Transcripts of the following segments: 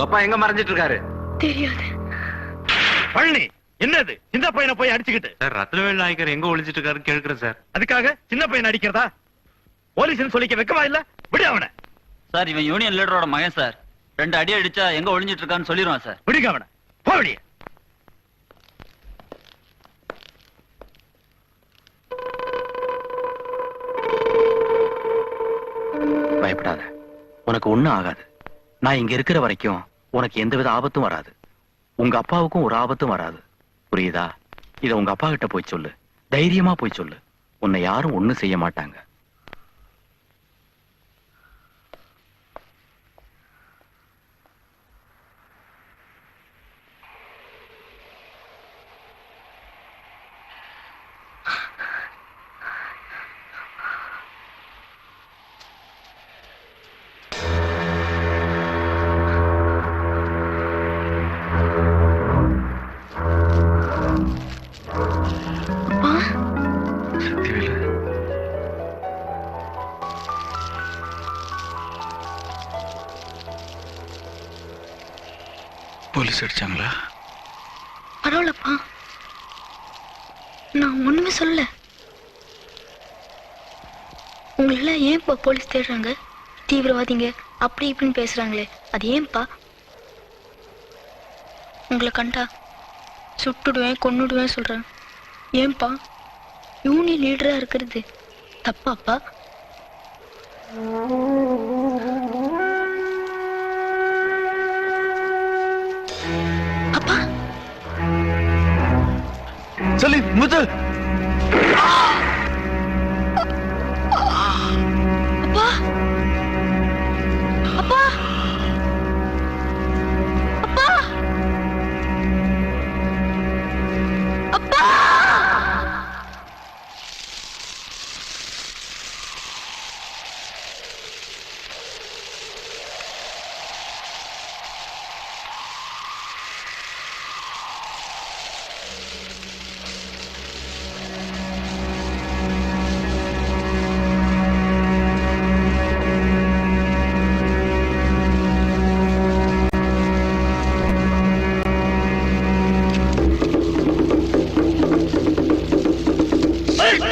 உங்க அப்பா எங்க மறைஞ்சிட்டு இருக்காரு தெரியாது. பழனி என்னது? சின்ன பையனை போய் அடிச்சுக்கிட்டு. சார் ரத்னவேல் நாயக்கர் எங்க ஒளிஞ்சிட்டு இருக்காரு கேட்கிறேன் சார். அதுக்காக சின்ன பையனை அடிக்கிறதா? போலீஸ்னு சொல்லிக்க வெக்கமா இல்ல? விடு அவனை. சார் இவன் யூனியன் லீடரோட மகன் சார். ரெண்டு அடி அடிச்சா எங்க ஒளிஞ்சிட்டு இருக்கான்னு சொல்லிடுவான் சார். விடுங்க அவனை. போ வெளியே. பயப்படாத. உனக்கு ஒண்ணும் ஆகாது. நான் இங்க இருக்கிற வரைக்கும் உனக்கு எந்தவித ஆபத்தும் வராது. உங்க அப்பாவுக்கும் ஒரு ஆபத்தும் வராது. புரியுதா? இத உங்க அப்பா கிட்ட போய் சொல்லு. தைரியமா போய் சொல்லு. உன்னை யாரும் ஒண்ணும் செய்ய மாட்டாங்க. போலீஸ் அடிச்சாங்களா பரவாயில்லப்பா. நான் ஒண்ணுமே சொல்லல. உங்கள ஏன்ப்பா போலீஸ் தேடுறாங்க? தீவிரவாதிங்க அப்படி இப்படின்னு பேசுறாங்களே. அது ஏன்பா? உங்களை கண்டா சுட்டுடுவேன் கொன்னுடுவேன் சொல்றாங்க ஏன்பா? யூனியன் லீடரா இருக்கிறது தப்பாப்பா? சொல்லி முத்து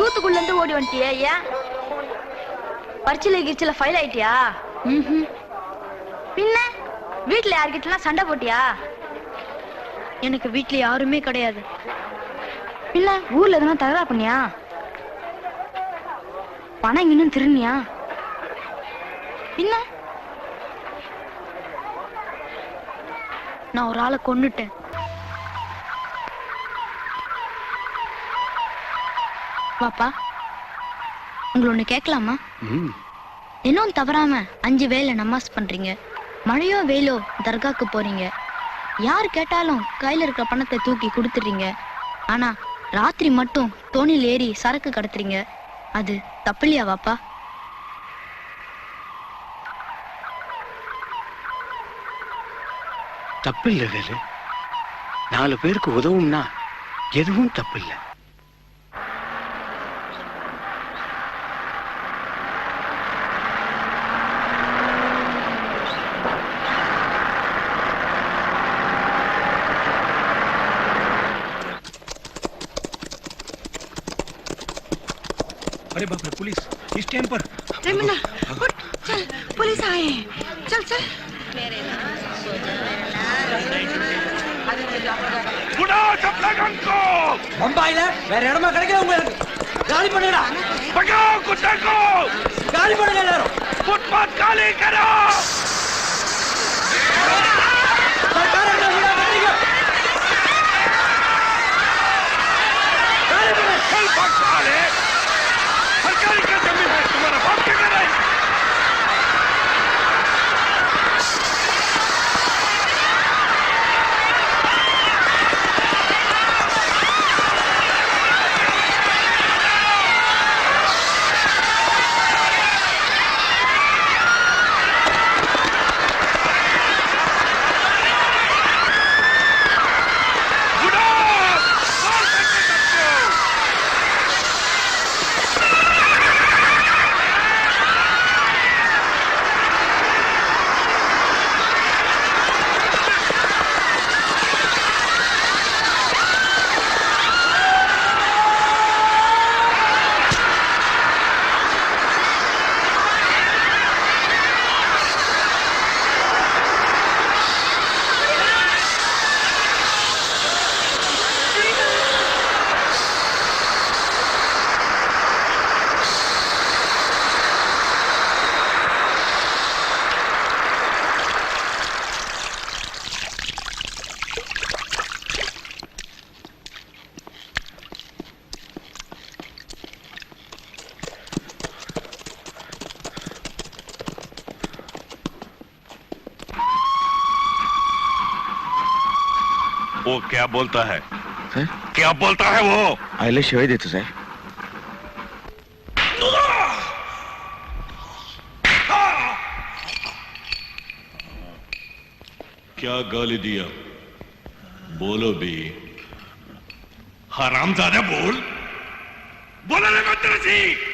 தூத்துக்குள்ள இருந்து ஓடி வந்துட்டியா ஏன் பரிச்சில கிச்சில ஃபைல் ஆயிட்டியா. பின்ன? வீட்ல யார்கிட்டலாம் சண்டை போட்டியா? எனக்கு வீட்ல யாருமே கிடையாது. பின்ன ஊர்ல எதனா தகரா பண்ணியா? பணம் இன்னும் திருநியா பின்ன? நான் ஒரு ஆளை கொன்னுட்டேன். பாப்பா உங்களை ஒண்ணு கேட்கலாமா? இன்னும் தவறாம அஞ்சு வேளை நமாஸ் பண்றீங்க. மழையோ வெயிலோ தர்காக்கு போறீங்க. யார் கேட்டாலும் கையில இருக்கிற பணத்தை தூக்கி கொடுத்துறீங்க ஆனா ராத்திரி மட்டும் தோணியில் ஏறி சரக்கு கடத்துறீங்க. அது தப்பில்லையா வாப்பா தப்பில்லை வேலு. நாலு பேருக்கு உதவும்னா எதுவும் தப்பில்லை. टाइम पर रमीना उठ चल पुलिस आए चल चल मेरे बम्बाई வேற இடமா கிடைக்கல உங்களுக்கு காலி பண்ணுடா பகா குட்டை கோ காலி பண்ணுங்க எல்லாரும் ஃபுட்பாத் காலி கரோ वो क्या बोलता है? सर? क्या बोलता है वो? आईला शिवाय देतो साहेब क्या गाली दिया? बोलो भी। हरामजादा बोल। बोला ना मंत्री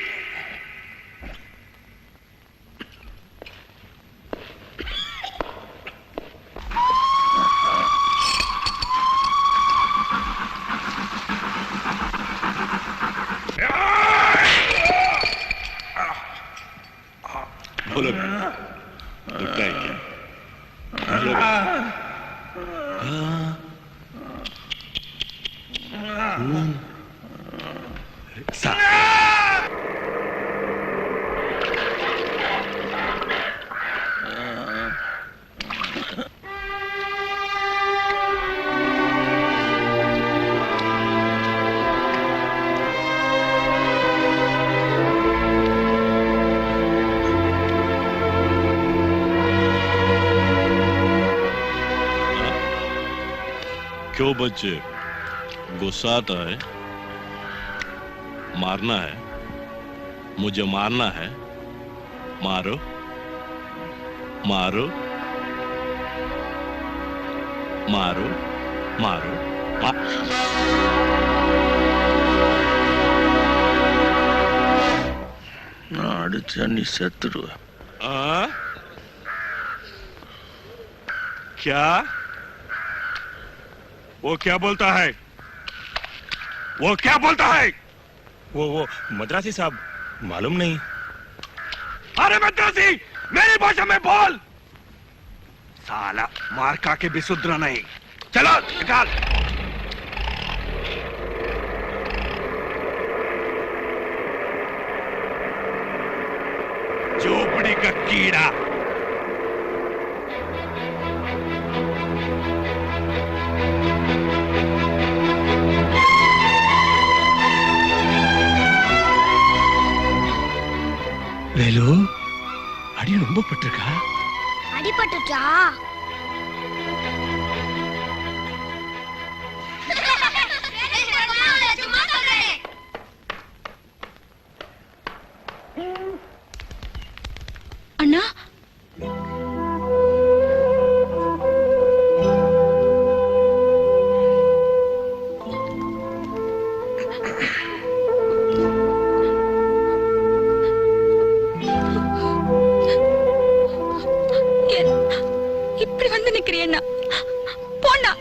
Ah! बच्चे गुस्सा आता है मारना है मुझे मारना है मारो मारो मारो मारो मा- நான் அடிச்சா நீ செத்துடுவ आ? क्या वो क्या बोलता है? वो क्या बोलता है? वो वो मद्रासी साहब मालूम नहीं। अरे मद्रासी मेरी भाषा में बोल। साला मार खा के भी सुधरा नहीं। चलो निकाल। झोपड़ी का कीड़ा। வேலு அடி ரொம்ப பட்டிருக்கா? அடிபட்டுச்சா இப்படி போனா